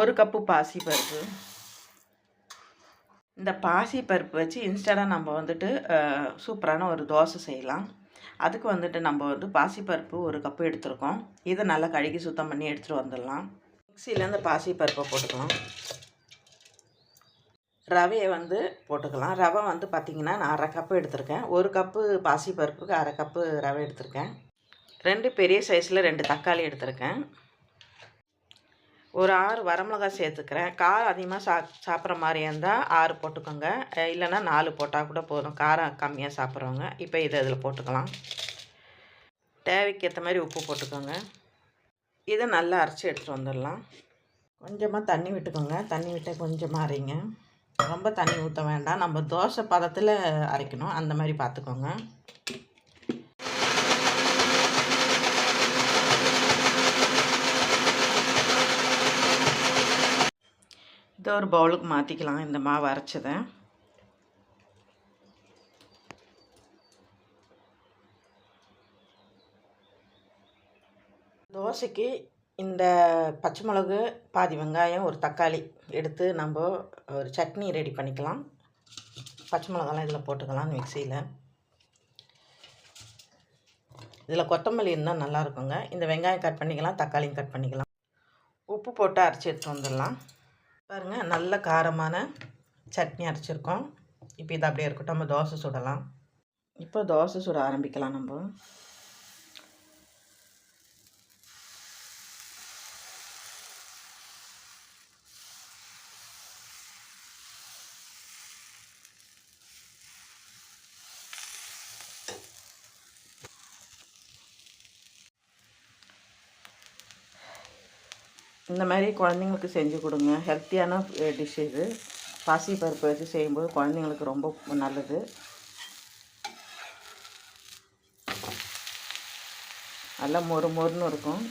ஒரு கப்பு பாசி பருப்பு இந்த பாசி பருப்பு வச்சு இன்ஸ்டண்ட்டாக நம்ம வந்துட்டு சூப்பரான ஒரு தோசை செய்யலாம். அதுக்கு வந்துட்டு நம்ம வந்து பாசிப்பருப்பு ஒரு கப்பு எடுத்துருக்கோம். இதை நல்லா கழுகி சுத்தம் பண்ணி எடுத்துகிட்டு வந்துடலாம். மிக்சியில் இந்த பாசிப்பருப்பை போட்டுக்கலாம். ரவையை வந்து போட்டுக்கலாம். ரவை வந்து பார்த்திங்கன்னா நான் அரை கப்பு எடுத்திருக்கேன். ஒரு கப்பு பாசிப்பருப்புக்கு அரை கப்பு ரவை எடுத்திருக்கேன். ரெண்டு பெரிய சைஸில் ரெண்டு தக்காளி எடுத்திருக்கேன். ஒரு ஆறு வரமிளகாய் சேர்த்துக்கிறேன். காரம் அதிகமாக சா சாப்பிட்ற மாதிரி இருந்தால் ஆறு போட்டுக்கோங்க. இல்லைன்னா நாலு போட்டால் கூட போதும். காரம் கம்மியாக சாப்பிட்றவங்க. இப்போ இதை இதில் போட்டுக்கலாம். தேவைக்கு ஏற்ற மாதிரி உப்பு போட்டுக்கோங்க. இதை நல்லா அரைச்சி எடுத்துகிட்டு வந்துடலாம். கொஞ்சமாக தண்ணி விட்டுக்கோங்க. தண்ணி விட்டு கொஞ்சமாக அரைங்க. ரொம்ப தண்ணி ஊற்ற வேண்டாம். நம்ம தோசை பதத்தில் அரைக்கணும். அந்த மாதிரி பார்த்துக்கோங்க. ஒரு பவுலுக்கு மாற்றிக்கலாம் இந்த மாவு அரைச்சதை. தோசைக்கு இந்த பச்சை மிளகு பாதி வெங்காயம் ஒரு தக்காளி எடுத்து நம்ம ஒரு சட்னி ரெடி பண்ணிக்கலாம். பச்சை மிளகாலாம் இதில் போட்டுக்கலாம் மிக்சியில் இதில் கொத்தமல்லி இருந்தால் நல்லாயிருக்குங்க இந்த வெங்காயம் கட் பண்ணிக்கலாம் தக்காளியும் கட் பண்ணிக்கலாம். உப்பு போட்டு அரைச்சி எடுத்து வந்துடலாம். பாருங்கள் நல்ல காரமான சட்னி அரைச்சிருக்கோம். இப்போ இது அப்படியே இருக்கட்டும் நம்ம தோசை சுடலாம். இப்போ தோசை சுட ஆரம்பிக்கலாம் நம்ம. இந்த மாதிரி குழந்தைங்களுக்கு செஞ்சு கொடுங்க. ஹெல்த்தியான டிஷ் eh, இது. பாசி பருப்பு வச்சு செய்யும்போது குழந்தைங்களுக்கு ரொம்ப நல்லது. நல்லா மொறு மொறுன்னு இருக்கும்.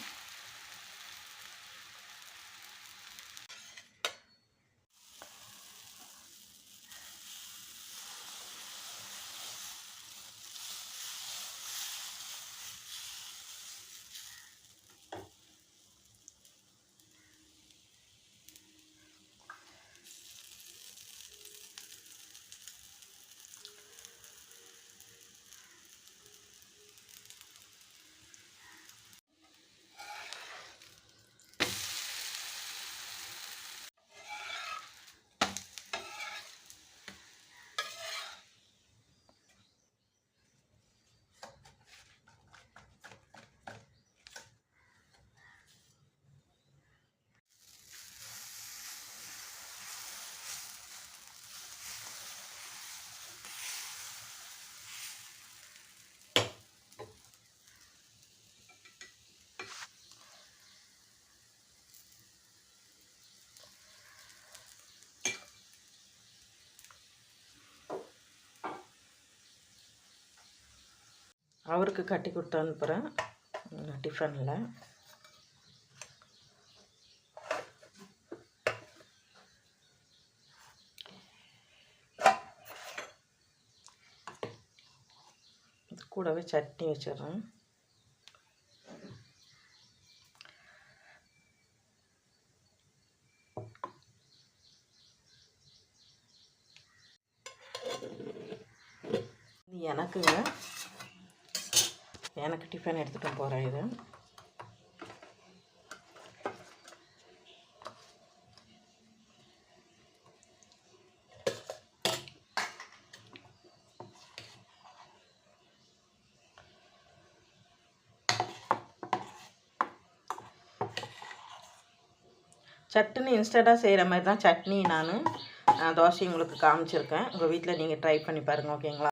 அவருக்கு கட்டி கொடுத்து அனுப்புகிறேன் டிஃபனில். கூடவே சட்னி வச்சிடுறேன். எனக்குங்க. எனக்கு டிஃபன் எடுத்துகிட்டு போகிறேன் இது. சட்னி இன்ஸ்டண்ட்டாக செய்கிற மாதிரி தான் சட்னி நான் தோசை உங்களுக்கு காமிச்சிருக்கேன். உங்கள் வீட்டில் நீங்கள் ட்ரை பண்ணி பாருங்கள் ஓகேங்களா